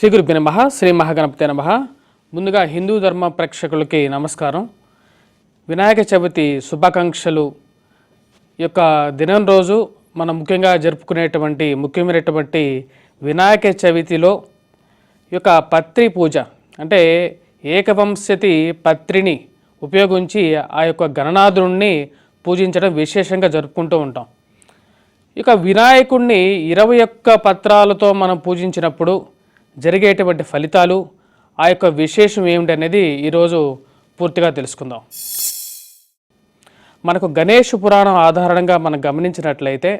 శ్రీ గురుభ్య నమ శ్రీ మహాగణపతి నమ. ముందుగా హిందూ ధర్మ ప్రేక్షకులకి నమస్కారం. వినాయక చవితి శుభాకాంక్షలు. ఈ యొక్క దినం రోజు మనం ముఖ్యంగా జరుపుకునేటువంటి ముఖ్యమైనటువంటి వినాయక చవితిలో ఈ యొక్క పత్రి పూజ అంటే ఏకవంశతి పత్రిని ఉపయోగించి ఆ యొక్క గణనాథుడిని పూజించడం విశేషంగా జరుపుకుంటూ ఉంటాం. ఇక వినాయకుడిని ఇరవై ఒక్క పత్రాలతో మనం పూజించినప్పుడు జరిగేటువంటి ఫలితాలు ఆ యొక్క విశేషం ఏమిటి అనేది ఈరోజు పూర్తిగా తెలుసుకుందాం. మనకు గణేష్ పురాణం ఆధారంగా మనం గమనించినట్లయితే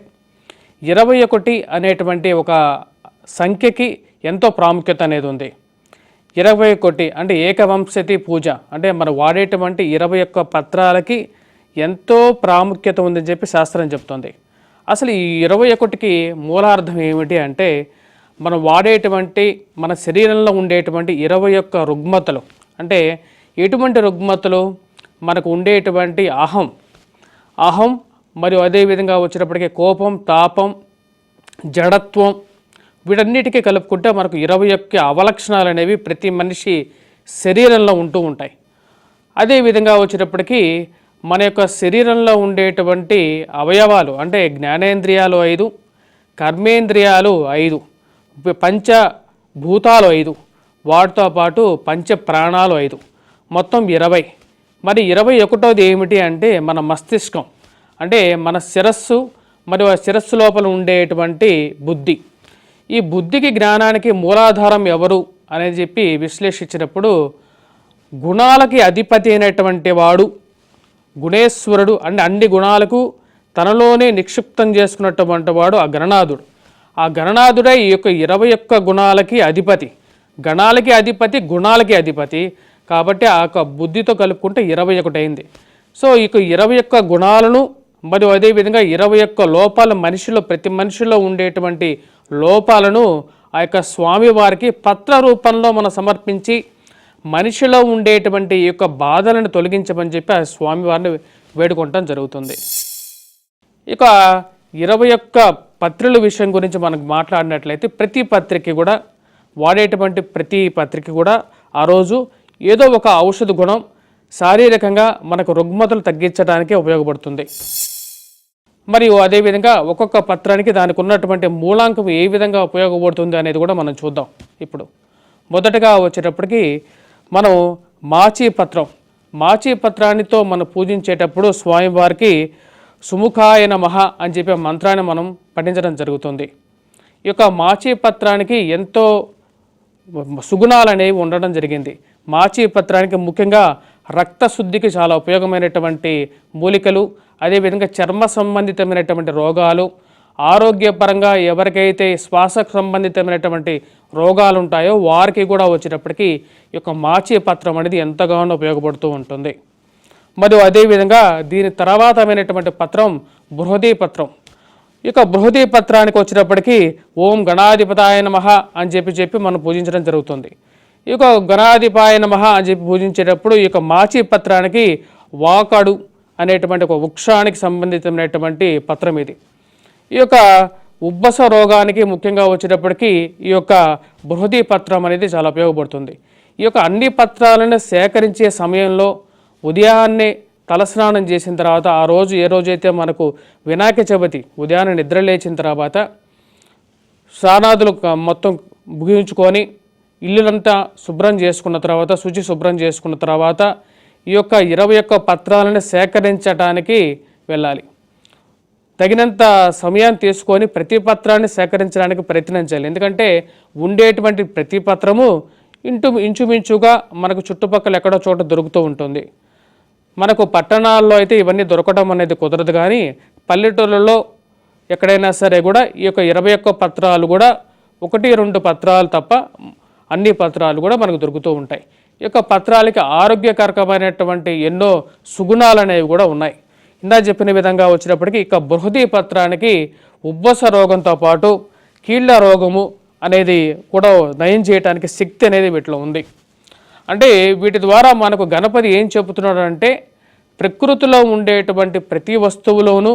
ఇరవై ఒకటి అనేటువంటి ఒక సంఖ్యకి ఎంతో ప్రాముఖ్యత అనేది ఉంది. ఇరవై ఒకటి అంటే ఏకవంశతి పూజ అంటే మనం వాడేటువంటి ఇరవై ఒక్క పత్రాలకి ఎంతో ప్రాముఖ్యత ఉందని చెప్పి శాస్త్రం చెప్తుంది. అసలు ఈ ఇరవై ఒకటికి మూలార్థం ఏమిటి అంటే మనం వాడేటువంటి మన శరీరంలో ఉండేటువంటి ఇరవై ఒక్క రుగ్మతలు. అంటే ఎటువంటి రుగ్మతలు? మనకు ఉండేటువంటి అహం. అహం మరియు అదేవిధంగా వచ్చినప్పటికీ కోపం తాపం జడత్వం వీటన్నిటికీ కలుపుకుంటే మనకు ఇరవై ఒక్క అవలక్షణాలు అనేవి ప్రతి మనిషి శరీరంలో ఉంటూ ఉంటాయి. అదేవిధంగా వచ్చినప్పటికీ మన యొక్క శరీరంలో ఉండేటువంటి అవయవాలు అంటే జ్ఞానేంద్రియాలు ఐదు కర్మేంద్రియాలు ఐదు. పంచ భూతాలు ఐదు. వాటితో పాటు పంచ ప్రాణాలు ఐదు. మొత్తం ఇరవై. మరి ఇరవై ఒకటోది ఏమిటి అంటే మన మస్తిష్కం. అంటే మన శిరస్సు మరియు ఆ శిరస్సు లోపల ఉండేటువంటి బుద్ధి. ఈ బుద్ధికి జ్ఞానానికి మూలాధారం ఎవరు అనేది చెప్పి విశ్లేషించినప్పుడు గుణాలకి అధిపతి అయినటువంటి వాడు గుణేశ్వరుడు. అంటే అన్ని గుణాలకు తనలోనే నిక్షిప్తం చేసుకున్నటువంటి వాడు ఆ గణనాథుడు. ఆ గణనాథుడే ఈ యొక్క ఇరవై ఒక్క గుణాలకి అధిపతి. గణాలకి అధిపతి గుణాలకి అధిపతి. కాబట్టి ఆ యొక్క బుద్ధితో కలుపుకుంటే ఇరవై ఒకటి అయింది. సో ఈ యొక్క ఇరవై ఒక్క గుణాలను మరియు అదేవిధంగా ఇరవై ఒక్క లోపాలు మనిషిలో ప్రతి మనిషిలో ఉండేటువంటి లోపాలను ఆ యొక్క స్వామివారికి పత్ర రూపంలో మనం సమర్పించి మనిషిలో ఉండేటువంటి ఈ యొక్క బాధలను తొలగించమని చెప్పి ఆ స్వామివారిని వేడుకోవటం జరుగుతుంది. ఇక ఇరవై ఒక్క పత్రికల విషయం గురించి మనకు మాట్లాడినట్లయితే ప్రతి పత్రిక కూడా వాడేటువంటి ప్రతి పత్రిక కూడా ఆ రోజు ఏదో ఒక ఔషధ గుణం శారీరకంగా మనకు రుగ్మతలు తగ్గించడానికే ఉపయోగపడుతుంది. మరియు అదేవిధంగా ఒక్కొక్క పత్రానికి దానికి ఉన్నటువంటి మూలాంకం ఏ విధంగా ఉపయోగపడుతుంది అనేది కూడా మనం చూద్దాం. ఇప్పుడు మొదటగా వచ్చేటప్పటికి మనం మాచీ పత్రం మాచీ పత్రానితో మనం పూజించేటప్పుడు స్వామివారికి సుముఖాయ నమః అని చెప్పే మంత్రాన్ని మనం పఠించడం జరుగుతుంది. ఈ యొక్క మాచీ పత్రానికి ఎంతో సుగుణాలు అనేవి ఉండడం జరిగింది. మాచీ పత్రానికి ముఖ్యంగా రక్త శుద్ధికి చాలా ఉపయోగమైనటువంటి మూలికలు అదేవిధంగా చర్మ సంబంధితమైనటువంటి రోగాలు ఆరోగ్యపరంగా ఎవరికైతే శ్వాస సంబంధితమైనటువంటి రోగాలు ఉంటాయో వారికి కూడా వచ్చేటప్పటికీ ఈ యొక్క మాచి పత్రం అనేది ఎంతగానో ఉపయోగపడుతూ ఉంటుంది. మరియు అదేవిధంగా దీని తర్వాతమైనటువంటి పత్రం బృహదీ పత్రం. ఇక బృహదీ పత్రానికి వచ్చినప్పటికీ ఓం గణాధిపతాయ నమః అని చెప్పి చెప్పి మనం పూజించడం జరుగుతుంది. ఈ యొక్క గణాధిపాయ నమః అని చెప్పి పూజించేటప్పుడు ఈ యొక్క మాచి పత్రానికి వాకాడు అనేటువంటి ఒక వృక్షానికి సంబంధితమైనటువంటి పత్రం ఇది. ఈ యొక్క ఉబ్బస రోగానికి ముఖ్యంగా వచ్చేటప్పటికీ ఈ యొక్క బృహదీ పత్రం అనేది చాలా ఉపయోగపడుతుంది. ఈ యొక్క అన్ని పత్రాలను సేకరించే సమయంలో ఉదయాన్నే తలస్నానం చేసిన తర్వాత ఆ రోజు ఏ రోజైతే మనకు వినాయక చవితి ఉదయాన్నే నిద్ర లేచిన తర్వాత స్నానాదులు మొత్తం ముగించుకొని ఇల్లులంతా శుభ్రం చేసుకున్న తర్వాత శుచి శుభ్రం చేసుకున్న తర్వాత ఈ యొక్క ఇరవై ఒక్క పత్రాలను సేకరించడానికి వెళ్ళాలి. తగినంత సమయాన్ని తీసుకొని ప్రతి పత్రాన్ని సేకరించడానికి ప్రయత్నించాలి ఎందుకంటే ఉండేటువంటి ప్రతి పత్రము ఇంటు ఇంచుమించుగా మనకు చుట్టుపక్కల ఎక్కడో చోట దొరుకుతూ ఉంటుంది. మనకు పట్టణాల్లో అయితే ఇవన్నీ దొరకడం అనేది కుదరదు కానీ పల్లెటూళ్ళలో ఎక్కడైనా సరే కూడా ఈ యొక్క ఇరవై ఒక్క పత్రాలు కూడా ఒకటి రెండు పత్రాలు తప్ప అన్ని పత్రాలు కూడా మనకు దొరుకుతూ ఉంటాయి. ఈ యొక్క పత్రాలకి ఆరోగ్యకరకమైనటువంటి ఎన్నో సుగుణాలు అనేవి కూడా ఉన్నాయి. ఇందా చెప్పిన విధంగా వచ్చినప్పటికీ ఇక బృహదీ పత్రానికి ఉబ్బస రోగంతో పాటు కీళ్ళ రోగము అనేది కూడా నయం చేయడానికి శక్తి అనేది వీటిలో ఉంది. అంటే వీటి ద్వారా మనకు గణపతి ఏం చెబుతున్నాడు అంటే ప్రకృతిలో ఉండేటువంటి ప్రతి వస్తువులోనూ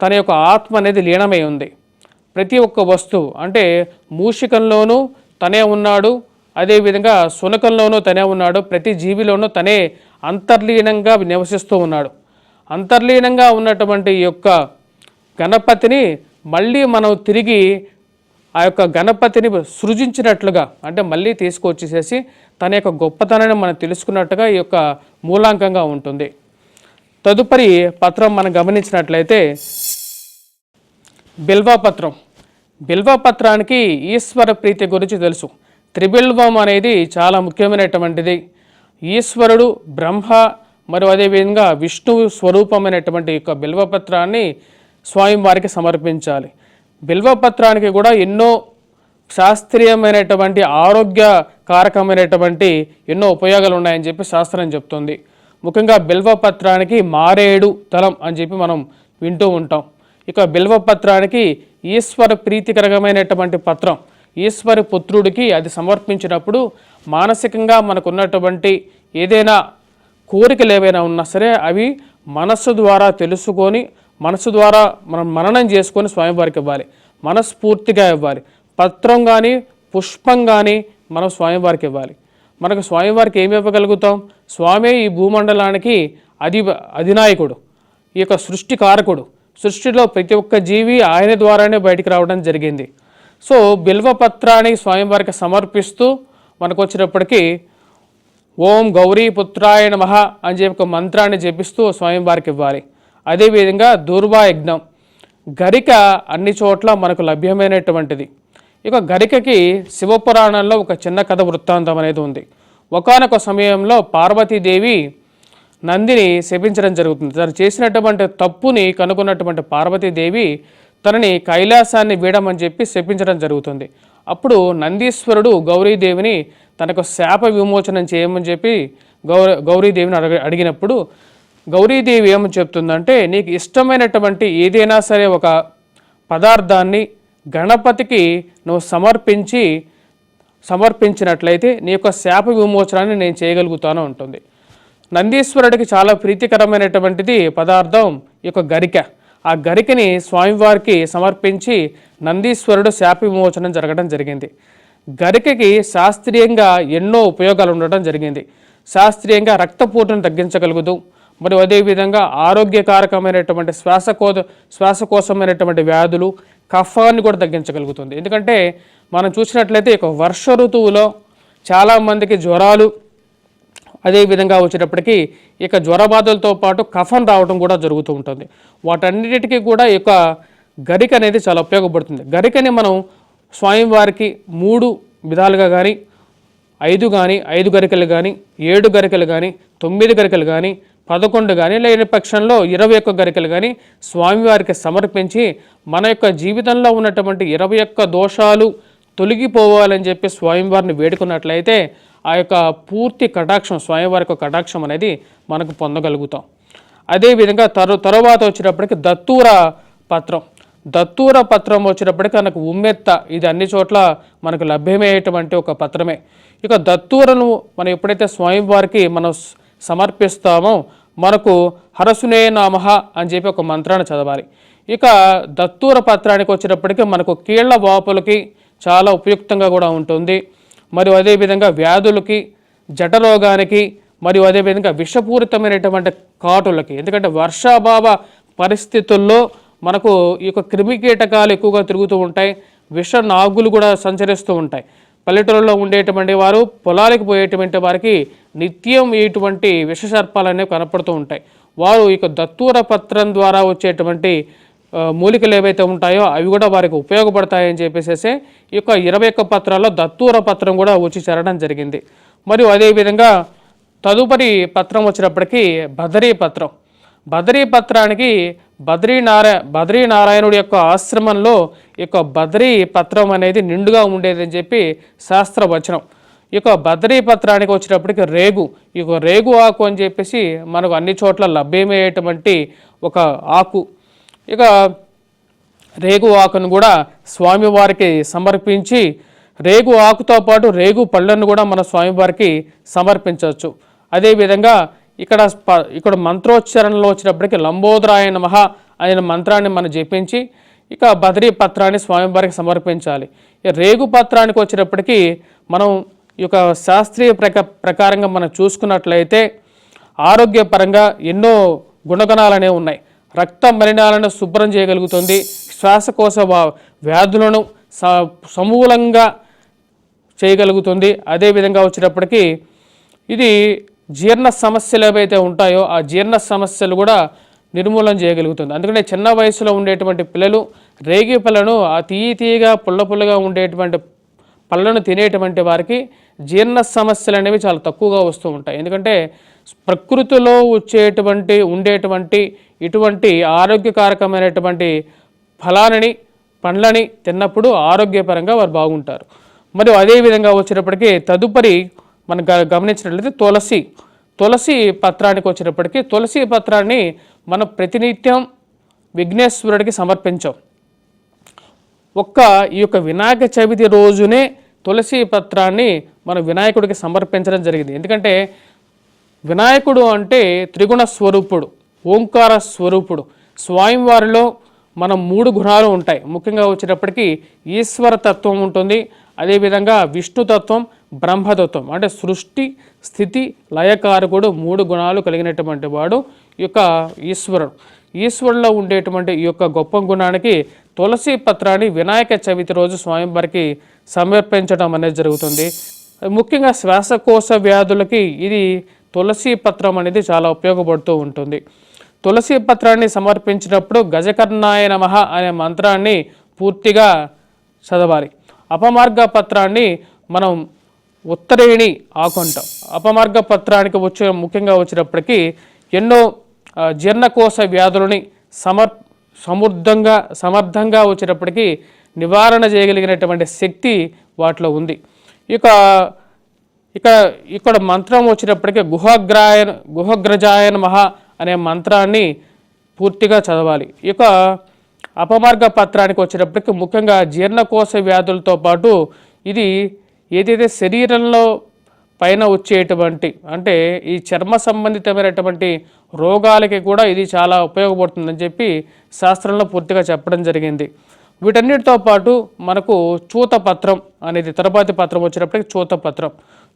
తన యొక్క ఆత్మ అనేది లీనమై ఉంది. ప్రతి ఒక్క వస్తువు అంటే మూషికంలోనూ తనే ఉన్నాడు అదేవిధంగా శునకంలోనూ తనే ఉన్నాడు ప్రతి జీవిలోనూ తనే అంతర్లీనంగా నివసిస్తూ ఉన్నాడు. అంతర్లీనంగా ఉన్నటువంటి యొక్క గణపతిని మళ్ళీ మనం తిరిగి ఆ యొక్క గణపతిని సృజించినట్లుగా అంటే మళ్ళీ తీసుకొచ్చేసేసి తన యొక్క గొప్పతనాన్ని మనం తెలుసుకున్నట్టుగా ఈ యొక్క మూలాంకంగా ఉంటుంది. తదుపరి పత్రం మనం గమనించినట్లయితే బిల్వపత్రం బిల్వపత్రానికి ఈశ్వర ప్రీతి గురించి తెలుసు. త్రిబిల్వం అనేది చాలా ముఖ్యమైనటువంటిది. ఈశ్వరుడు బ్రహ్మ మరియు అదేవిధంగా విష్ణువు స్వరూపమైనటువంటి యొక్క బిల్వపత్రాన్ని స్వామివారికి సమర్పించాలి. బిల్వపత్రానికి కూడా ఎన్నో శాస్త్రీయమైనటువంటి ఆరోగ్యకారకమైనటువంటి ఎన్నో ఉపయోగాలు ఉన్నాయని చెప్పి శాస్త్రం చెప్తుంది. ముఖ్యంగా బిల్వపత్రానికి మారేడు తలం అని చెప్పి మనం వింటూ ఉంటాం. ఇక బిల్వపత్రానికి ఈశ్వర ప్రీతికరకమైనటువంటి పత్రం. ఈశ్వర పుత్రుడికి అది సమర్పించినప్పుడు మానసికంగా మనకున్నటువంటి ఏదైనా కోరికలు ఏవైనా ఉన్నా సరే అవి మనస్సు ద్వారా తెలుసుకొని మనసు ద్వారా మనం మననం చేసుకొని స్వామివారికి ఇవ్వాలి. మనస్ఫూర్తిగా ఇవ్వాలి. పత్రం కానీ పుష్పం కానీ మనం స్వామివారికి ఇవ్వాలి. మనకు స్వామివారికి ఏమి ఇవ్వగలుగుతాం? స్వామి ఈ భూమండలానికి అధి అధినాయకుడు. ఈ యొక్క సృష్టి కారకుడు. సృష్టిలో ప్రతి ఒక్క జీవి ఆయన ద్వారానే బయటికి రావడం జరిగింది. సో బిల్వపత్రాన్ని స్వామివారికి సమర్పిస్తూ మనకు వచ్చినప్పటికీ ఓం గౌరీ పుత్రాయ మహా అని చెప్పి ఒక మంత్రాన్ని జపిస్తూ స్వామివారికి ఇవ్వాలి. అదేవిధంగా దూర్వా యజ్ఞం గరిక అన్ని చోట్ల మనకు లభ్యమైనటువంటిది. ఇక గరికకి శివపురాణంలో ఒక చిన్న కథ వృత్తాంతం అనేది ఉంది. ఒకానొక సమయంలో పార్వతీదేవి నందిని శపించడం జరుగుతుంది. తను చేసినటువంటి తప్పుని కనుగొన్నటువంటి పార్వతీదేవి తనని కైలాసాన్ని వీడమని చెప్పి శపించడం జరుగుతుంది. అప్పుడు నందీశ్వరుడు గౌరీదేవిని తనకు శాప విమోచనం చేయమని చెప్పి గౌర గౌరీదేవిని అడగ అడిగినప్పుడు గౌరీదేవి ఏమని చెప్తుందంటే నీకు ఇష్టమైనటువంటి ఏదైనా సరే ఒక పదార్థాన్ని గణపతికి నువ్వు సమర్పించి సమర్పించినట్లయితే నీ యొక్క శాప విమోచనాన్ని నేను చేయగలుగుతాను ఉంటుంది నందీశ్వరుడికి చాలా ప్రీతికరమైనటువంటిది పదార్థం ఈ యొక్క గరిక. ఆ గరికని స్వామివారికి సమర్పించి నందీశ్వరుడు శాప విమోచనం జరగడం జరిగింది. గరికకి శాస్త్రీయంగా ఎన్నో ఉపయోగాలు ఉండటం జరిగింది. శాస్త్రీయంగా రక్తపోటును తగ్గించగలుగుతూ మరి అదేవిధంగా ఆరోగ్యకారకమైనటువంటి శ్వాసకో శ్వాసకోశమైనటువంటి వ్యాధులు కఫాన్ని కూడా తగ్గించగలుగుతుంది. ఎందుకంటే మనం చూసినట్లయితే ఇక వర్ష ఋతువులో చాలామందికి జ్వరాలు అదే విధంగా వచ్చేటప్పటికి ఇక జ్వర బాధలతో పాటు కఫం రావడం కూడా జరుగుతూ ఉంటుంది. వాటన్నిటికీ కూడా ఈ యొక్క గరిక అనేది చాలా ఉపయోగపడుతుంది. గరికని మనం స్వామివారికి మూడు విధాలుగా కానీ ఐదు కానీ ఐదు గరికలు కానీ ఏడు గరికలు కానీ తొమ్మిది గరికలు కానీ పదకొండు కానీ లేని పక్షంలో ఇరవై ఒక్క గరికలు కానీ స్వామివారికి సమర్పించి మన యొక్క జీవితంలో ఉన్నటువంటి ఇరవై ఒక్క దోషాలు తొలగిపోవాలని చెప్పి స్వామివారిని వేడుకున్నట్లయితే ఆ యొక్క పూర్తి కటాక్షం స్వామివారి యొక్క కటాక్షం అనేది మనకు పొందగలుగుతాం. అదేవిధంగా తరు తరువాత వచ్చినప్పటికీ దత్తూర పత్రం. దత్తూర పత్రం వచ్చినప్పటికీ మనకు ఉమ్మెత్త. ఇది అన్ని చోట్ల మనకు లభ్యమయ్యేటువంటి ఒక పత్రమే. ఇక దత్తూరను మనం ఎప్పుడైతే స్వామివారికి మనం సమర్పిస్తామో. మనకు హరసునే నామః అని చెప్పి ఒక మంత్రాన్ని చదవాలి. ఇక దత్తూర పత్రానికి వచ్చినప్పటికీ మనకు కీళ్ళ వాపులకి చాలా ఉపయుక్తంగా కూడా ఉంటుంది. మరియు అదేవిధంగా వ్యాధులకి జటరోగానికి మరియు అదేవిధంగా విషపూరితమైనటువంటి కాటులకి. ఎందుకంటే వర్షాభావ పరిస్థితుల్లో మనకు ఈ యొక్క క్రిమి కీటకాలు ఎక్కువగా తిరుగుతూ ఉంటాయి. విష నాగులు కూడా సంచరిస్తూ ఉంటాయి. పల్లెటూరులో ఉండేటువంటి వారు పొలాలకు పోయేటువంటి వారికి నిత్యం ఇటువంటి విష సర్పాలు అనేవి కనపడుతూ ఉంటాయి. వారు ఇక దత్తూర పత్రం ద్వారా వచ్చేటువంటి మూలికలు ఏవైతే ఉంటాయో అవి కూడా వారికి ఉపయోగపడతాయని చెప్పేసేసి ఈ యొక్క ఇరవై ఒక్క పత్రాల్లో దత్తూర పత్రం కూడా వచ్చి చేరడం జరిగింది. మరియు అదేవిధంగా తదుపరి పత్రం వచ్చినప్పటికీ భద్రీ పత్రం. బద్రీ పత్రానికి బద్రీనారా బద్రీనారాయణుడి యొక్క ఆశ్రమంలో ఈ యొక్క బద్రీ పత్రం అనేది నిండుగా ఉండేదని చెప్పి శాస్త్ర వచనం ఈ యొక్క బద్రీ పత్రానికి వచ్చినప్పటికీ రేగు ఈ యొక్క రేగు ఆకు అని చెప్పేసి మనకు అన్ని చోట్ల లభ్యమయ్యేటువంటి ఒక ఆకు. ఇక రేగు ఆకును కూడా స్వామివారికి సమర్పించి రేగు ఆకుతో పాటు రేగు పళ్ళను కూడా మన స్వామివారికి సమర్పించవచ్చు. అదేవిధంగా ఇక్కడ ఇక్కడ మంత్రోచ్చారణలో వచ్చినప్పటికీ లంబోదరాయ నమః అనే మంత్రాన్ని మనం జపించి ఇక బదరీ పత్రాన్ని స్వామివారికి సమర్పించాలి. రేగు పత్రానికి వచ్చినప్పటికీ మనం ఈ యొక్క శాస్త్రీయ ప్రక ప్రకారంగా మనం చూసుకున్నట్లయితే ఆరోగ్యపరంగా ఎన్నో గుణగణాలు అనేవి ఉన్నాయి. రక్త మలినాలను శుభ్రం చేయగలుగుతుంది. శ్వాసకోశ వ్యాధులను స- సమూలంగా చేయగలుగుతుంది. అదేవిధంగా వచ్చినప్పటికీ ఇది జీర్ణ సమస్యలు ఏవైతే ఉంటాయో ఆ జీర్ణ సమస్యలు కూడా నిర్మూలన చేయగలుగుతుంది. అందుకనే చిన్న వయసులో ఉండేటువంటి పిల్లలు రేగి పళ్ళను ఆ తీయ తీయగా పుల్ల పుల్లగా ఉండేటువంటి పళ్ళను తినేటువంటి వారికి జీర్ణ సమస్యలు అనేవి చాలా తక్కువగా వస్తూ ఉంటాయి. ఎందుకంటే ప్రకృతిలో వచ్చేటువంటి ఉండేటువంటి ఇటువంటి ఆరోగ్యకారకమైనటువంటి ఫలాలని పండ్లని తిన్నప్పుడు ఆరోగ్యపరంగా వారు బాగుంటారు. మరియు అదేవిధంగా వచ్చేటప్పటికీ తదుపరి మనం గ- గమనించినట్లయితే తులసి తులసి పత్రానికి వచ్చినప్పటికీ తులసి పత్రాన్ని మనం ప్రతినిత్యం విఘ్నేశ్వరుడికి సమర్పించాం. ఒక్క ఈ యొక్క వినాయక చవితి రోజునే తులసి పత్రాన్ని మన వినాయకుడికి సమర్పించడం జరిగింది. ఎందుకంటే వినాయకుడు అంటే త్రిగుణ స్వరూపుడు ఓంకార స్వరూపుడు. స్వామివారిలో మనం మూడు గుణాలు ఉంటాయి. ముఖ్యంగా వచ్చేటప్పటికి ఈశ్వర తత్వం ఉంటుంది అదేవిధంగా విష్ణుతత్వం బ్రహ్మతత్వం అంటే సృష్టి స్థితి లయకారకుడు మూడు గుణాలు కలిగినటువంటి వాడు ఈ యొక్క ఈశ్వరుడు. ఈశ్వరులో ఉండేటువంటి ఈ యొక్క గొప్ప గుణానికి తులసి పత్రాన్ని వినాయక చవితి రోజు స్వామివారికి సమర్పించడం అనేది జరుగుతుంది. ముఖ్యంగా శ్వాసకోశ వ్యాధులకి ఇది తులసి పత్రం అనేది చాలా ఉపయోగపడుతూ ఉంటుంది. తులసి పత్రాన్ని సమర్పించినప్పుడు గజకర్ణాయ నమ అనే మంత్రాన్ని పూర్తిగా చదవాలి. అపమార్గ పత్రాన్ని మనం ఉత్తరేణి ఆకొంట. అపమార్గ పత్రానికి వచ్చే ముఖ్యంగా వచ్చినప్పటికీ ఎన్నో జీర్ణకోశ వ్యాధులని సమర్ సమృద్ధంగా సమర్థంగా వచ్చినప్పటికీ నివారణ చేయగలిగినటువంటి శక్తి వాటిలో ఉంది. ఇక ఇక ఇక్కడ మంత్రం వచ్చినప్పటికీ గుహగ్రాయన్ గుహగ్రజాయన్ మహా అనే మంత్రాన్ని పూర్తిగా చదవాలి. ఇక అపమార్గ పత్రానికి వచ్చినప్పటికీ ముఖ్యంగా జీర్ణకోశ వ్యాధులతో పాటు ఇది ఏదైతే శరీరంలో పైన వచ్చేటువంటి అంటే ఈ చర్మ సంబంధితమైనటువంటి రోగాలకి కూడా ఇది చాలా ఉపయోగపడుతుందని చెప్పి శాస్త్రంలో పూర్తిగా చెప్పడం జరిగింది. వీటన్నిటితో పాటు మనకు చూతపత్రం అనేది తరపతి పత్రం వచ్చినప్పటికి చూతపత్రం.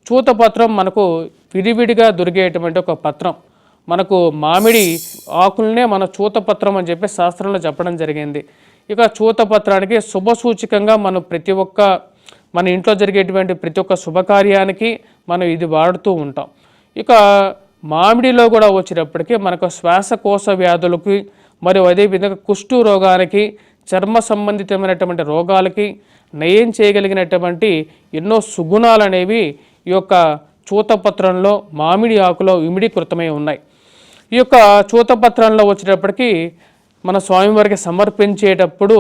చూతపత్రం మనకు విడివిడిగా దొరికేటువంటి ఒక పత్రం. మనకు మామిడి ఆకులనే మన చూతపత్రం అని చెప్పి శాస్త్రంలో చెప్పడం జరిగింది. ఇక చూతపత్రానికి శుభసూచికంగా మనం ప్రతి ఒక్క మన ఇంట్లో జరిగేటువంటి ప్రతి ఒక్క శుభకార్యానికి మనం ఇది వాడుతూ ఉంటాం. ఇక మామిడిలో కూడా వచ్చేటప్పటికీ మనకు శ్వాసకోశ వ్యాధులకి మరియు అదేవిధంగా కుష్టు రోగానికి చర్మ సంబంధితమైనటువంటి రోగాలకి నయం చేయగలిగినటువంటి ఎన్నో సుగుణాలు అనేవి ఈ యొక్క చూతపత్రంలో మామిడి ఆకులో ఇమిడీకృతమై ఉన్నాయి. ఈ యొక్క చూతపత్రంలో వచ్చేటప్పటికీ మన స్వామివారికి సమర్పించేటప్పుడు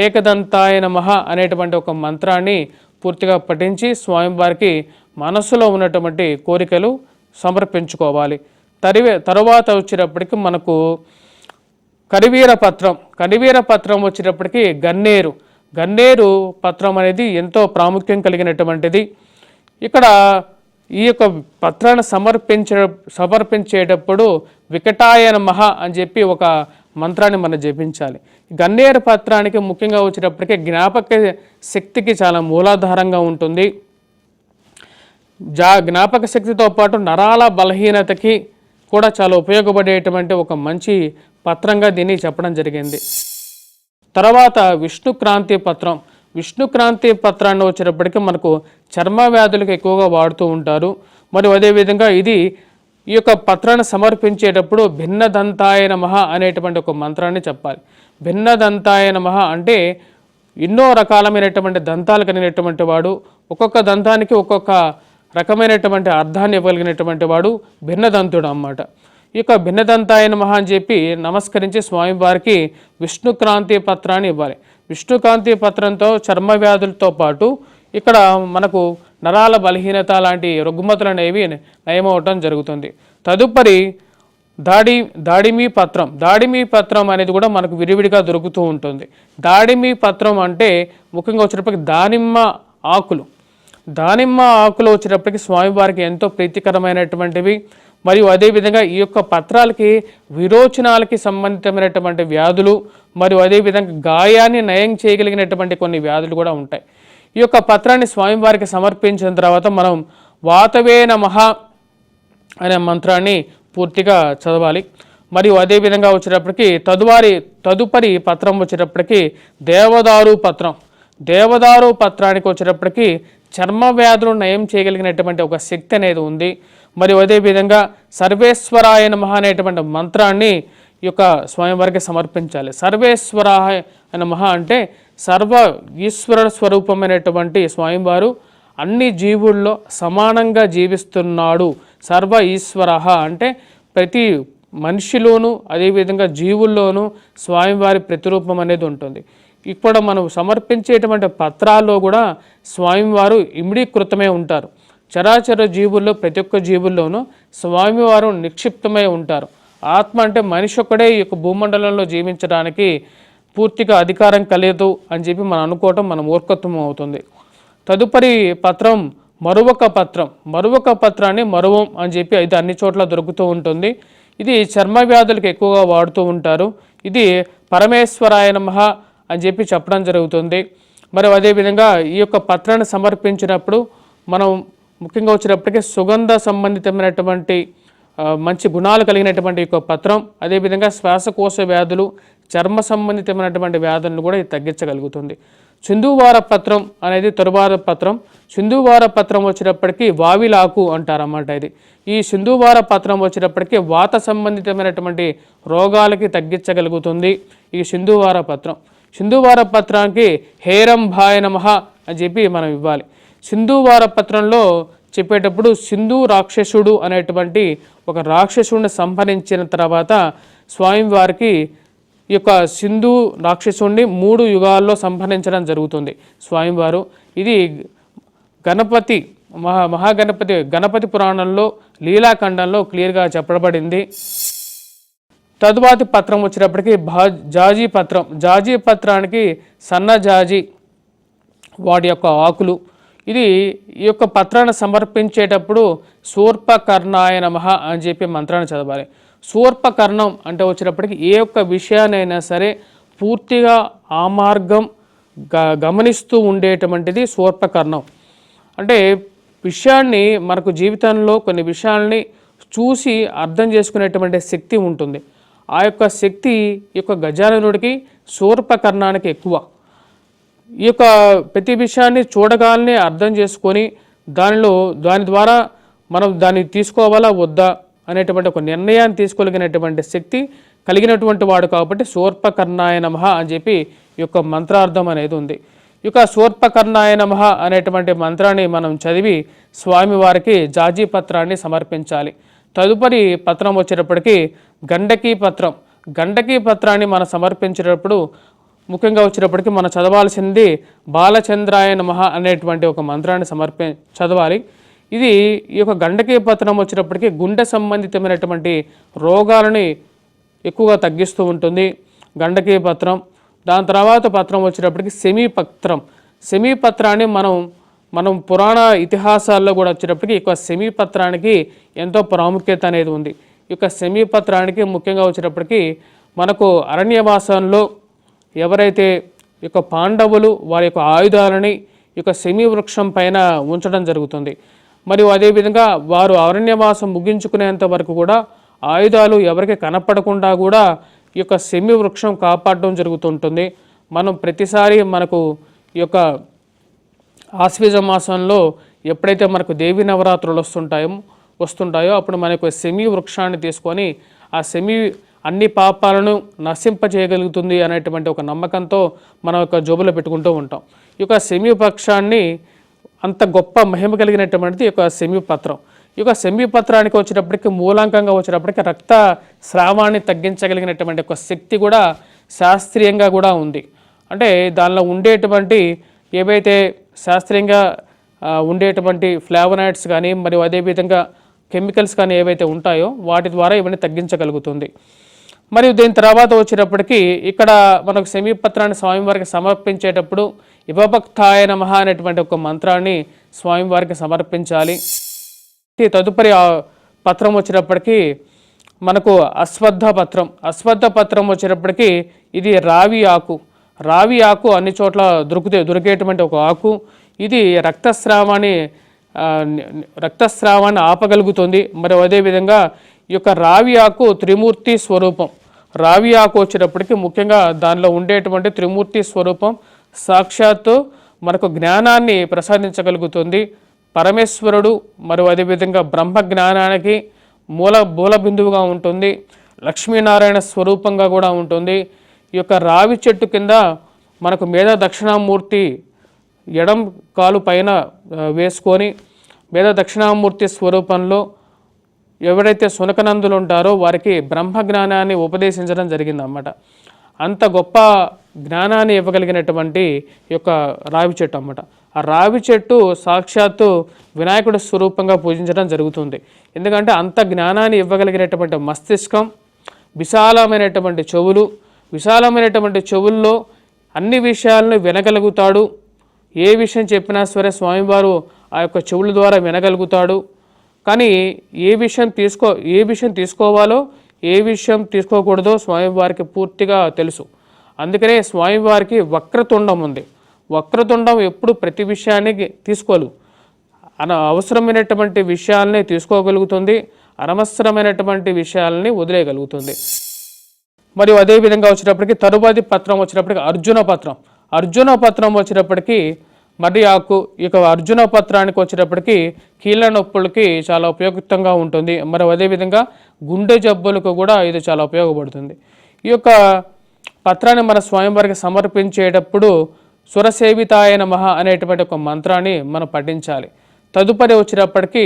ఏకదంతాయన మహ అనేటువంటి ఒక మంత్రాన్ని పూర్తిగా పఠించి స్వామివారికి మనసులో ఉన్నటువంటి కోరికలు సమర్పించుకోవాలి. తరివే తరువాత వచ్చేటప్పటికి మనకు కరివీర పత్రం కరివీర పత్రం వచ్చేటప్పటికి గన్నేరు. గన్నేరు పత్రం అనేది ఎంతో ప్రాముఖ్యం కలిగినటువంటిది. ఇక్కడ ఈ యొక్క పత్రాన్ని సమర్పించ సమర్పించేటప్పుడు వికటాయన మహ అని చెప్పి ఒక మంత్రాన్ని మనం జపించాలి. గన్నేరు పత్రానికి ముఖ్యంగా వచ్చేటప్పటికి జ్ఞాపక శక్తికి చాలా మూలాధారంగా ఉంటుంది. జా జ్ఞాపక శక్తితో పాటు నరాల బలహీనతకి కూడా చాలా ఉపయోగపడేటువంటి ఒక మంచి పత్రంగా దీన్ని చెప్పడం జరిగింది. తర్వాత విష్ణుక్రాంతి పత్రం. విష్ణుక్రాంతి పత్రాన్ని వచ్చేటప్పటికీ మనకు చర్మ వ్యాధులకు ఎక్కువగా వాడుతూ ఉంటారు. మరియు అదేవిధంగా ఇది ఈ యొక్క పత్రాన్ని సమర్పించేటప్పుడు భిన్నదంతాయ నమః అనేటువంటి ఒక మంత్రాన్ని చెప్పాలి. భిన్న దంతాయన నమః అంటే ఎన్నో రకాలమైనటువంటి దంతాలు కలిగినటువంటి వాడు ఒక్కొక్క దంతానికి ఒక్కొక్క రకమైనటువంటి అర్థాన్ని ఇవ్వగలిగినటువంటి వాడు భిన్నదంతుడు అన్నమాట. ఈ యొక్క భిన్నదంతాయ నమః అని చెప్పి నమస్కరించి స్వామివారికి విష్ణుక్రాంతి పత్రాన్ని ఇవ్వాలి. విష్ణుకాంతి పత్రంతో చర్మ వ్యాధులతో పాటు ఇక్కడ మనకు నరాల బలహీనత లాంటి రుగ్మతులు అనేవి నయమవటం జరుగుతుంది. తదుపరి దాడి దాడిమి పత్రం. దాడిమి పత్రం అనేది కూడా మనకు విడివిడిగా దొరుకుతూ ఉంటుంది. దాడిమి పత్రం అంటే ముఖ్యంగా వచ్చేటప్పటికి దానిమ్మ ఆకులు. దానిమ్మ ఆకులు వచ్చేటప్పటికి స్వామివారికి ఎంతో ప్రీతికరమైనటువంటివి. మరియు అదేవిధంగా ఈ యొక్క పత్రాలకి విరోచనాలకి సంబంధితమైనటువంటి వ్యాధులు మరియు అదేవిధంగా గాయాన్ని నయం చేయగలిగినటువంటి కొన్ని వ్యాధులు కూడా ఉంటాయి. ఈ యొక్క పత్రాన్ని స్వామివారికి సమర్పించిన తర్వాత మనం వాతవే నమః అనే మంత్రాన్ని పూర్తిగా చదవాలి. మరియు అదేవిధంగా వచ్చేటప్పటికి తదువారి తదుపరి పత్రం వచ్చేటప్పటికి దేవదారు పత్రం. దేవదారు పత్రానికి వచ్చేటప్పటికి చర్మ వ్యాధులు నయం చేయగలిగినటువంటి ఒక శక్తి అనేది ఉంది. మరియు అదేవిధంగా సర్వేశ్వరాయ మహా అనేటువంటి మంత్రాన్ని ఈ యొక్క స్వయంవారికి సమర్పించాలి. సర్వేశ్వరాయ మహా అంటే సర్వ ఈశ్వర స్వరూపమైనటువంటి స్వయంవారు అన్ని జీవుల్లో సమానంగా జీవిస్తున్నాడు. సర్వ ఈశ్వర అంటే ప్రతి మనిషిలోనూ అదేవిధంగా జీవుల్లోనూ స్వామివారి ప్రతిరూపం అనేది ఉంటుంది. ఇక్కడ మనం సమర్పించేటువంటి పత్రాల్లో కూడా స్వామివారు ఇమిడీకృతమై ఉంటారు. చరాచర జీవుల్లో ప్రతి ఒక్క జీవుల్లోనూ స్వామివారు నిక్షిప్తమై ఉంటారు. ఆత్మ అంటే మనిషి ఒక్కడే ఈ యొక్క భూమండలంలో జీవించడానికి పూర్తిగా అధికారం కలదు అని చెప్పి మనం అనుకోవటం మన మూర్ఖత్వం అవుతుంది. తదుపరి పత్రం మరువక పత్రం మరువక పత్రాన్ని మరువం అని చెప్పి ఇది అన్ని చోట్ల దొరుకుతూ ఉంటుంది. ఇది చర్మ వ్యాధులకు ఎక్కువగా వాడుతూ ఉంటారు. ఇది పరమేశ్వరాయ నమః అని చెప్పి చెప్పడం జరుగుతుంది. మరి అదేవిధంగా ఈ యొక్క పత్రాన్ని సమర్పించినప్పుడు మనం ముఖ్యంగా వచ్చినప్పటికీ సుగంధ సంబంధితమైనటువంటి మంచి గుణాలు కలిగినటువంటి ఈ యొక్క పత్రం అదేవిధంగా శ్వాసకోశ వ్యాధులు చర్మ సంబంధితమైనటువంటి వ్యాధులను కూడా ఇది తగ్గించగలుగుతుంది. సింధువార పత్రం అనేది తరువార పత్రం సింధువార పత్రం వచ్చేటప్పటికి వావిలాకు అంటారన్నమాట ఇది. ఈ సింధువార పత్రం వచ్చేటప్పటికి వాత సంబంధితమైనటువంటి రోగాలకి తగ్గించగలుగుతుంది ఈ సింధువార పత్రం సింధువార పత్రానికి హేరం భాయ నమః అని చెప్పి మనం ఇవ్వాలి. సింధువార పత్రంలో చెప్పేటప్పుడు సింధు రాక్షసుడు అనేటువంటి ఒక రాక్షసుడిని సంహరించిన తర్వాత స్వామివారికి ఈ యొక్క సింధు రాక్షసుడిని మూడు యుగాల్లో సంహరించడం జరుగుతుంది. స్వామివారు ఇది గణపతి మహా మహాగణపతి గణపతి పురాణంలో లీలాఖండంలో క్లియర్గా చెప్పబడింది. తదువాతి పత్రం వచ్చేటప్పటికి భా జాజీ పత్రం జాజీ పత్రానికి సన్న జాజి వాటి యొక్క ఆకులు. ఇది ఈ యొక్క పత్రాన్ని సమర్పించేటప్పుడు సూర్పకర్ణాయ నమ అని చెప్పి మంత్రాన్ని చదవాలి. సూర్పకర్ణం అంటే వచ్చినప్పటికీ ఏ ఒక్క విషయానైనా సరే పూర్తిగా ఆ మార్గం గ గమనిస్తూ ఉండేటువంటిది సూర్పకర్ణం. అంటే విషయాన్ని మనకు జీవితంలో కొన్ని విషయాల్ని చూసి అర్థం చేసుకునేటువంటి శక్తి ఉంటుంది. ఆ యొక్క శక్తి ఈ యొక్క గజాననుడికి సూర్పకర్ణానికి ఎక్కువ. ఈ యొక్క ప్రతి విషయాన్ని చూడగానే అర్థం చేసుకొని దానిలో దాని ద్వారా మనం దాన్ని తీసుకోవాలా వద్దా? అనేటువంటి ఒక నిర్ణయాన్ని తీసుకోగలిగినటువంటి శక్తి కలిగినటువంటి వాడు కాబట్టి సూర్పకర్ణాయ నమ అని చెప్పి ఈ యొక్క మంత్రార్థం అనేది ఉంది. ఈ యొక్క శూర్పకర్ణాయ నమః అనేటువంటి మంత్రాన్ని మనం చదివి స్వామివారికి జాజీ పత్రాన్ని సమర్పించాలి. తదుపరి పత్రం వచ్చేటప్పటికి గండకీ పత్రం. గండకీ పత్రాన్ని మనం సమర్పించేటప్పుడు ముఖ్యంగా వచ్చేటప్పటికి మనం చదవాల్సింది బాలచంద్రాయ నమః అనేటువంటి ఒక మంత్రాన్ని సమర్పి చదవాలి. ఇది ఈ యొక్క గండకీ పత్రం వచ్చినప్పటికీ గుండె సంబంధితమైనటువంటి రోగాలని ఎక్కువగా తగ్గిస్తూ ఉంటుంది. గండకీ పత్రం. దాని తర్వాత పత్రం వచ్చినప్పటికీ సెమీ పత్రం సెమీ పత్రాన్ని మనం మనం పురాణ ఇతిహాసాల్లో కూడా వచ్చేటప్పటికి ఈ యొక్క సెమీ పత్రానికి ఎంతో ప్రాముఖ్యత అనేది ఉంది. ఈ యొక్క సెమీ పత్రానికి ముఖ్యంగా వచ్చేటప్పటికి మనకు అరణ్యవాసంలో ఎవరైతే ఈ యొక్క పాండవులు వారి యొక్క ఆయుధాలని ఈ యొక్క సెమీ వృక్షం పైన ఉంచడం జరుగుతుంది. మరియు అదేవిధంగా వారు అరణ్యవాసం ముగించుకునేంత వరకు కూడా ఆయుధాలు ఎవరికి కనపడకుండా కూడా ఈ యొక్క సెమి వృక్షం కాపాడడం జరుగుతుంటుంది. మనం ప్రతిసారి మనకు ఈ యొక్క ఆశ్వీజ మాసంలో ఎప్పుడైతే మనకు దేవి నవరాత్రులు వస్తుంటాయో వస్తుంటాయో అప్పుడు మనకు సెమి వృక్షాన్ని తీసుకొని ఆ సెమి అన్ని పాపాలను నశింపజేయగలుగుతుంది అనేటువంటి ఒక నమ్మకంతో మనం యొక్క జోబులో పెట్టుకుంటూ ఉంటాం. ఈ యొక్క సెమి పక్షాన్ని అంత గొప్ప మహిమ కలిగినటువంటిది ఈ యొక్క సెమీపత్రం. ఈ యొక్క సెమీపత్రానికి వచ్చినప్పటికీ వచ్చేటప్పటికి మూలాంకంగా వచ్చేటప్పటికి రక్త స్రావాన్ని తగ్గించగలిగినటువంటి ఒక శక్తి కూడా శాస్త్రీయంగా కూడా ఉంది. అంటే దానిలో ఉండేటువంటి ఏవైతే శాస్త్రీయంగా ఉండేటువంటి ఫ్లావనాయిడ్స్ కానీ మరియు అదేవిధంగా కెమికల్స్ కానీ ఏవైతే ఉంటాయో వాటి ద్వారా ఇవన్నీ తగ్గించగలుగుతుంది. మరియు దీని తర్వాత వచ్చేటప్పటికి ఇక్కడ మనకు సెమీపత్రాన్ని స్వామివారికి సమర్పించేటప్పుడు ఇవభక్తాయ నమ అనేటువంటి ఒక మంత్రాన్ని స్వామివారికి సమర్పించాలి. తదుపరి పత్రం వచ్చినప్పటికీ మనకు అశ్వద్ధ పత్రం. అశ్వద్ధ పత్రం వచ్చినప్పటికీ ఇది రావి ఆకు. రావి ఆకు అన్ని చోట్ల దొరికితే దొరికేటువంటి ఒక ఆకు. ఇది రక్తస్రావాన్ని రక్తస్రావాన్ని ఆపగలుగుతుంది. మరి అదేవిధంగా ఈ యొక్క రావి ఆకు త్రిమూర్తి స్వరూపం. రావి ఆకు వచ్చినప్పటికీ ముఖ్యంగా దానిలో ఉండేటువంటి త్రిమూర్తి స్వరూపం సాక్షాత్తు మనకు జ్ఞానాన్ని ప్రసాదించగలుగుతుంది. పరమేశ్వరుడు మరియు అదేవిధంగా బ్రహ్మ జ్ఞానానికి మూల మూల బిందువుగా ఉంటుంది. లక్ష్మీనారాయణ స్వరూపంగా కూడా ఉంటుంది. ఈ యొక్క రావి చెట్టు కింద మనకు మేధ దక్షిణామూర్తి ఎడం కాలు పైన వేసుకొని మేధ దక్షిణామూర్తి స్వరూపంలో ఎవరైతే సునకనందులు ఉంటారో వారికి బ్రహ్మ జ్ఞానాన్ని ఉపదేశించడం జరిగిందన్నమాట. అంత గొప్ప జ్ఞానాన్ని ఇవ్వగలిగినటువంటి యొక్క రావి చెట్టు అన్నమాట. ఆ రావి చెట్టు సాక్షాత్తు వినాయకుడి స్వరూపంగా పూజించడం జరుగుతుంది. ఎందుకంటే అంత జ్ఞానాన్ని ఇవ్వగలిగినటువంటి మస్తిష్కం విశాలమైనటువంటి చెవులు విశాలమైనటువంటి చెవుల్లో అన్ని విషయాలను వినగలుగుతాడు. ఏ విషయం చెప్పినా సరే స్వామివారు ఆ యొక్క చెవుల ద్వారా వినగలుగుతాడు. కానీ ఏ విషయం తీసుకో ఏ విషయం తీసుకోవాలో ఏ విషయం తీసుకోకూడదో స్వామివారికి పూర్తిగా తెలుసు. అందుకనే స్వామివారికి వక్రతుండం ఉంది. వక్రతుండం ఎప్పుడు ప్రతి విషయానికి తీసుకోలు. అన అవసరమైనటువంటి విషయాల్ని తీసుకోగలుగుతుంది. అనవసరమైనటువంటి విషయాలని వదిలేయగలుగుతుంది. మరియు అదే విధంగా తరువాతి పత్రం వచ్చినప్పటికీ అర్జున పత్రం. అర్జున పత్రం వచ్చినప్పటికీ మరి ఆకు ఇక అర్జున పత్రానికి వచ్చేటప్పటికి కీళ్ళ నొప్పులకి చాలా ఉపయుక్తంగా ఉంటుంది. మరి అదేవిధంగా గుండె జబ్బులకు కూడా ఇది చాలా ఉపయోగపడుతుంది. ఈ యొక్క పత్రాన్ని మన స్వయంవారికి సమర్పించేటప్పుడు సురసేవితాయ నమః అనేటువంటి ఒక మంత్రాన్ని మనం పఠించాలి. తదుపరి వచ్చేటప్పటికి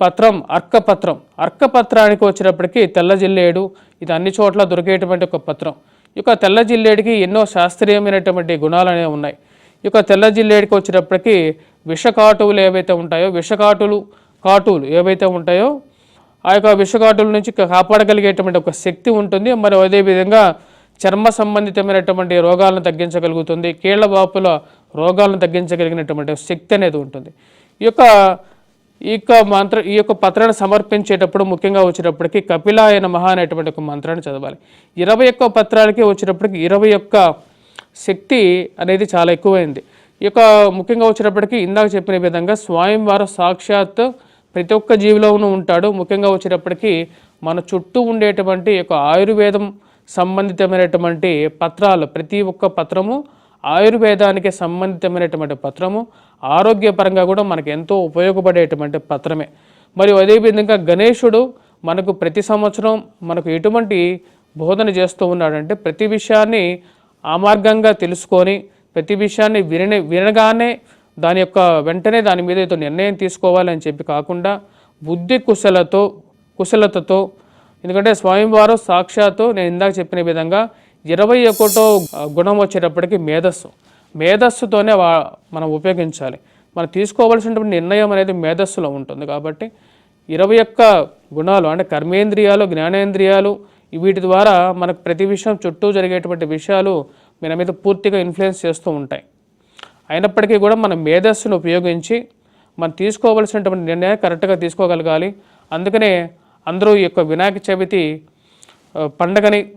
పత్రం అర్కపత్రం. అర్కపత్రానికి వచ్చేటప్పటికి తెల్ల జిల్లేడు ఇది అన్ని చోట్ల దొరికేటువంటి ఒక పత్రం. ఈ యొక్క తెల్ల జిల్లేడికి ఎన్నో శాస్త్రీయమైనటువంటి గుణాలు అనేవి ఉన్నాయి. ఇక యొక్క తెల్ల జిల్లేడికి వచ్చేటప్పటికి విషకాటువులు ఏవైతే ఉంటాయో విషకాటులు కాటువులు ఏవైతే ఉంటాయో ఆ యొక్క విషకాటుల నుంచి కాపాడగలిగేటువంటి ఒక శక్తి ఉంటుంది. మరి అదేవిధంగా చర్మ సంబంధితమైనటువంటి రోగాలను తగ్గించగలుగుతుంది. కీళ్ళ వాపుల రోగాలను తగ్గించగలిగినటువంటి శక్తి అనేది ఉంటుంది. ఈ యొక్క ఈ యొక్క మంత్ర ఈ యొక్క పత్రాన్ని సమర్పించేటప్పుడు ముఖ్యంగా వచ్చేటప్పటికి కపిలాయ మహా అనేటువంటి ఒక మంత్రాన్ని చదవాలి. ఇరవై ఒక్క పత్రాలకి వచ్చేటప్పటికి ఇరవై ఒక్క శక్తి అనేది చాలా ఎక్కువైంది. ఈ యొక్క ముఖ్యంగా వచ్చేటప్పటికి ఇందాక చెప్పిన విధంగా స్వయంవారు సాక్షాత్ ప్రతి ఒక్క జీవిలోనూ ఉంటాడు. ముఖ్యంగా వచ్చేటప్పటికి మన చుట్టూ ఉండేటువంటి యొక్క ఆయుర్వేదం సంబంధితమైనటువంటి పత్రాలు ప్రతి ఒక్క పత్రము ఆయుర్వేదానికి సంబంధితమైనటువంటి పత్రము ఆరోగ్యపరంగా కూడా మనకు ఎంతో ఉపయోగపడేటువంటి పత్రమే. మరియు అదేవిధంగా గణేశుడు మనకు ప్రతి సంవత్సరం మనకు ఎటువంటి బోధన చేస్తూ ఉన్నాడంటే ప్రతి విషయాన్ని ఆ మార్గంగా తెలుసుకొని ప్రతి విషయాన్ని విన వినగానే దాని యొక్క వెంటనే దాని మీద ఏదో నిర్ణయం తీసుకోవాలని చెప్పి కాకుండా బుద్ధి కుశలతో కుశలతతో ఎందుకంటే స్వయంవారు సాక్షాత్తు నేను ఇందాక చెప్పిన విధంగా ఇరవై ఒకటో గుణం వచ్చేటప్పటికి మేధస్సు. మేధస్సుతోనే వా మనం ఉపయోగించాలి. మనం తీసుకోవాల్సినటువంటి నిర్ణయం అనేది మేధస్సులో ఉంటుంది కాబట్టి ఇరవై ఒక్క గుణాలు అంటే కర్మేంద్రియాలు జ్ఞానేంద్రియాలు వీటి ద్వారా మనకు ప్రతి విషయం చుట్టూ జరిగేటువంటి విషయాలు మన మీద పూర్తిగా ఇన్ఫ్లుయెన్స్ చేస్తూ ఉంటాయి. అయినప్పటికీ కూడా మన మేధస్సును ఉపయోగించి మనం తీసుకోవలసినటువంటి నిర్ణయాన్ని కరెక్ట్గా తీసుకోగలగాలి. అందుకనే అందరూ ఈ యొక్క వినాయక చవితి పండగని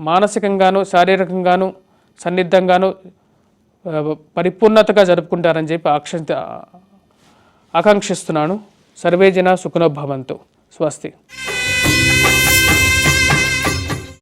మానసికంగాను శారీరకంగాను సన్నిద్ధంగాను పరిపూర్ణతగా జరుపుకుంటారని చెప్పి ఆక్ష ఆకాంక్షిస్తున్నాను. సర్వేజన సుఖనోభవంతు స్వస్తి.